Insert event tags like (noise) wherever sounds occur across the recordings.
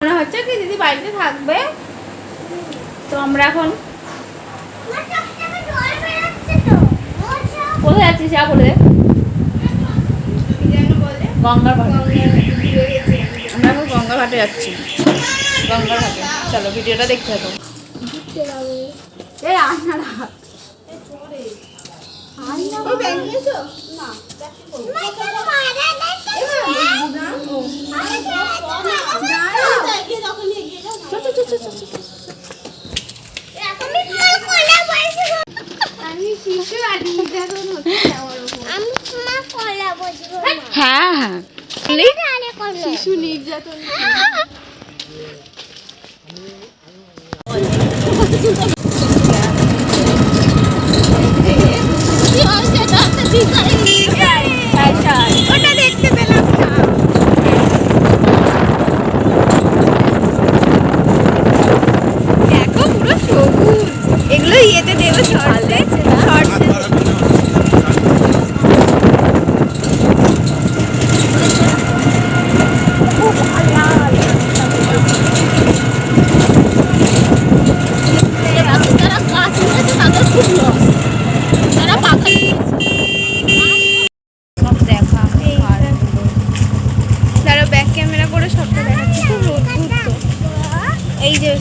মনে হচ্ছে কি দিদি বাড়িতে থাকবে? তো আমরা এখন কোথায় যাচ্ছিস? যা বলে দে। গঙ্গার ঘাটে। আমরা এখন গঙ্গার ঘাটে যাচ্ছি। গঙ্গার ঘাটে। চলো ভিডিওটা দেখতে থাকো। এই হ্যাঁ হ্যাঁ। শিশু নির্যাতন। ওটা দেখতে পেলাম না দেখো পুরো সবুজ এগুলো ইয়েতে দেবো শর্টসে শর্টসে সব দেখা আর তারা ব্যাক ক্যামেরা করে সবটা দেখাচ্ছে খুব অদ্ভুত তো। এই যে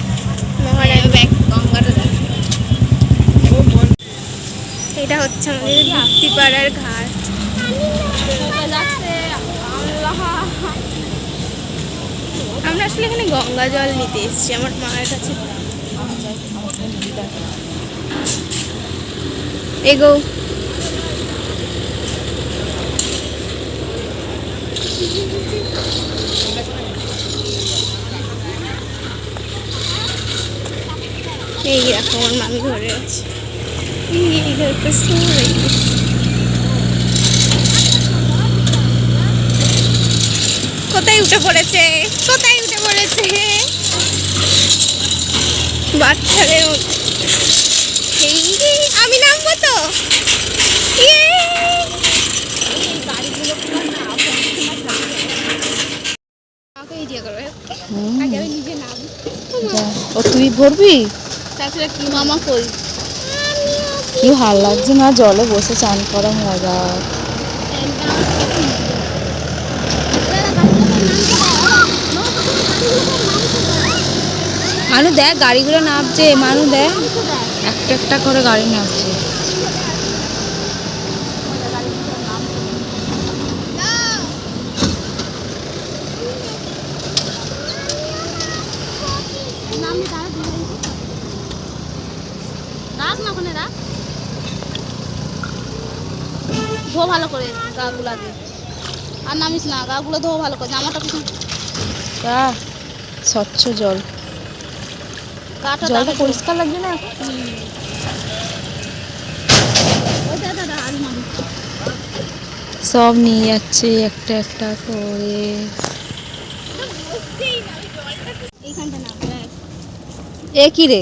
এটা হচ্ছে আমাদের ভক্তিপাড়ার ঘাট। আমরা আসলে এখানে গঙ্গা জল নিতে এসেছি আমার মায়ের কাছে। এগো। আমার মামি ঘরে আছে। কোথায় উঠে পড়েছে? কোথায় উঠে পড়েছে? এই আমি নামবো তো? ও, তুই ভরবি? তাছাড়া কি মামা কই? কি ভালো লাগছে না জলে বসে চান করা মজা। মানু দেখ গাড়িগুলো নামছে মানু দেখ। একটা একটা করে গাড়ি নামছে। রাখ না ওখানে রাখ ধো ভালো করে গাগুলা দিয়ে। আর নামিস না গাগুলো ধো ভালো করে জামাটা কিছু তা স্বচ্ছ জল। গাটা জলটা পরিষ্কার লাগছে না? সব নিয়ে যাচ্ছে একটা একটা করে। এ কি রে?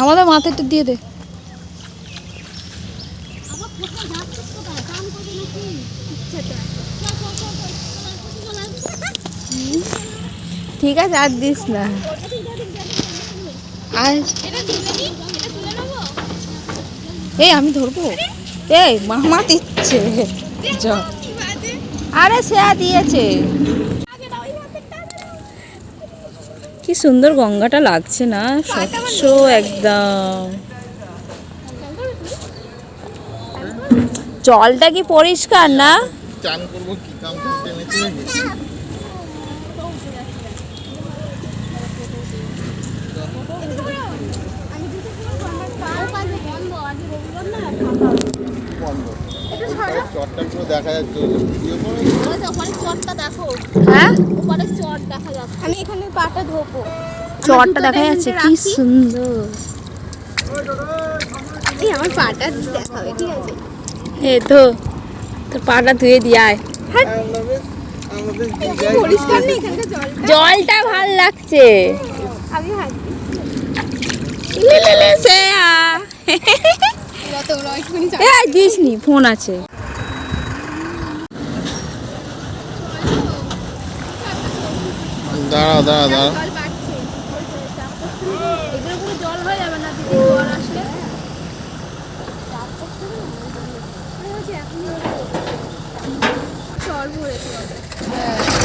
আমাদের মাথাটা দিয়ে দে। ঠিক আছে আর দিস না। আজ এটা দিলে কি এটা তুলে নেব? এই আমি ধরবো। এই মামা দিচ্ছে। আরে সে দিয়েছে। কি সুন্দর গঙ্গাটা লাগছে না? স্বচ্ছ একদম। জলটা কি পরিষ্কার না? চান করব কি? কাম করতে এনেছি নাকি বন্ধ। চটটা পুরো দেখা যাচ্ছে ভিডিও চটটা দেখো। হ্যাঁ? চট দেখা যাচ্ছে। আমি এখানে পাটা ধোবো। চরটা দেখা যাচ্ছে কি সুন্দর। এই আমার পাটা দেখাবে ঠিক আছে? এ তো তোর পাটা ধুয়ে নেই এখানকার জলটা। ভালো লাগছে। আমি হাত লে লে লে শ্রেয়া (laughs) দিসনি ফোন আছে। দাঁড়া দাঁড়া দাঁড়া জল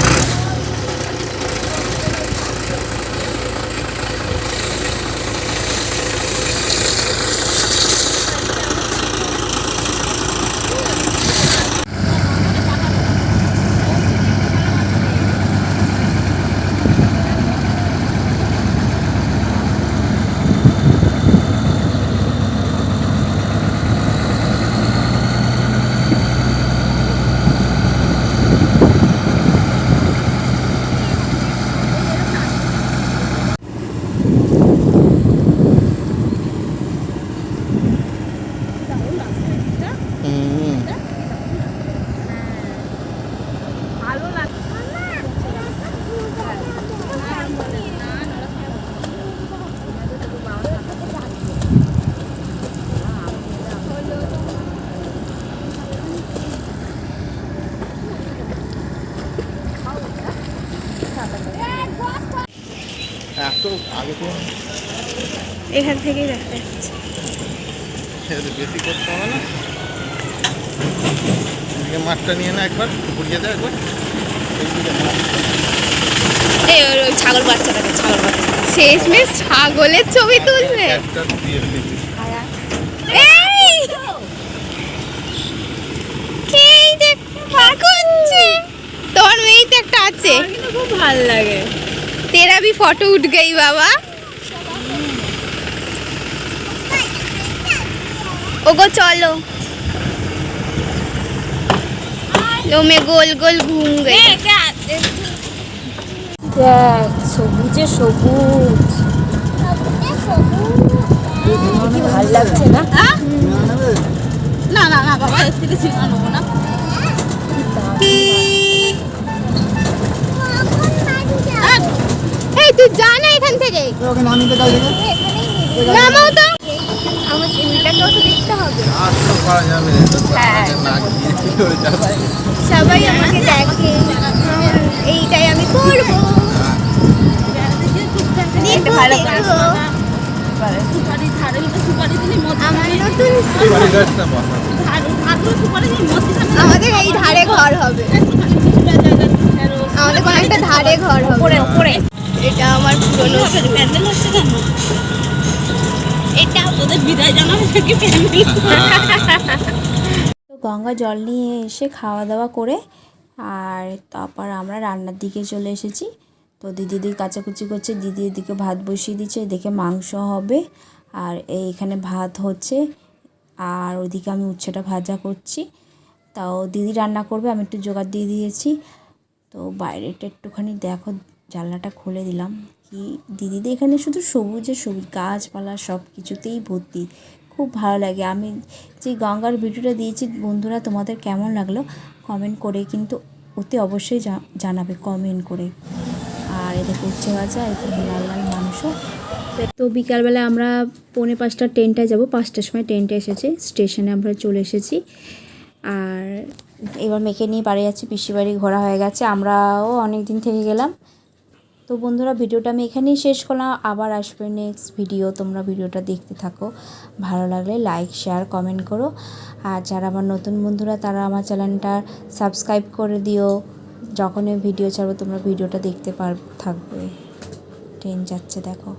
এখান থেকেই দেখতে বেশি করতে হবে না। মাঠটা নিয়ে না একবার ঘুরিয়ে দেয় একবার। এই ছাগল বাচ্চাটাকে ছাগল বাচ্চা শেষমেশ ছাগলের ছবি তুলবে এই! কেই দেখ তোর মেয়েটা একটা আছে। খুব ভালো লাগে। তেরা ফটো উঠ গেই বাবা। ओगो चलो लो मैं गोल गोल घूम गई দেখ সবুজে সবুজ কি ভালো লাগছে না না না না বাবা এর থেকে সিনেমা নেবো না এই তুই যা না এখান থেকে নামাও তো আমার তো দেখতে হবে। হ্যাঁ। সবাই আমাকে দেখে এইটাই আমি করব। ভালো আমার নতুন আমাদের এই ধারে ঘর হবে। আমাদের কোনো একটা ধারে ঘর হবে। এটা আমার পুরনো প্যান্ডেল হচ্ছে কেন তো গঙ্গা জল নিয়ে এসে খাওয়া দাওয়া করে আর তারপর আমরা রান্নার দিকে চলে এসেছি। তো দিদি দিদি কাচাকুচি করছে, দিদি এদিকে ভাত বসিয়ে দিচ্ছে, এদিকে মাংস হবে আর এইখানে ভাত হচ্ছে আর ওদিকে আমি উচ্ছেটা ভাজা করছি। তাও দিদি রান্না করবে, আমি একটু জোগাড় দিয়ে দিয়েছি। তো বাইরেটা একটুখানি দেখো, জানলাটা খুলে দিলাম। কি? দিদিদের এখানে শুধু সবুজে সবুজ গাছপালা সব কিছুতেই ভর্তি। খুব ভালো লাগে। আমি যে গঙ্গার ভিডিওটা দিয়েছি, বন্ধুরা তোমাদের কেমন লাগল কমেন্ট করে কিন্তু অতি অবশ্যই জানাবে কমেন্ট করে। আর এদিকে উচ্ছে ভাজা এদিকে লাল লাল মাংস। তো বিকালবেলা আমরা পৌনে পাঁচটা ট্রেনটায় যাব। পাঁচটার সময় ট্রেনটা এসেছে। স্টেশনে আমরা চলে এসেছি। আর এবার মেয়েকে নিয়ে বাড়ি যাচ্ছি। পিসি বাড়ি ঘোরা হয়ে গেছে। আমরাও অনেক দিন থেকে গেলাম। তো বন্ধুরা, ভিডিওটা আমি এখানেই শেষ করলাম। আবার আসবে নেক্সট ভিডিও তোমরা ভিডিওটা দেখতে থাকো। ভালো লাগলে লাইক শেয়ার কমেন্ট করো। আর যারা আমার নতুন বন্ধুরা, তারা আমার চ্যানেলটা সাবস্ক্রাইব করে দিও। যখনই ভিডিও ছাড়বো, তোমরা ভিডিওটা দেখতে পার, থাকবে। ট্রেন যাচ্ছে, দেখো।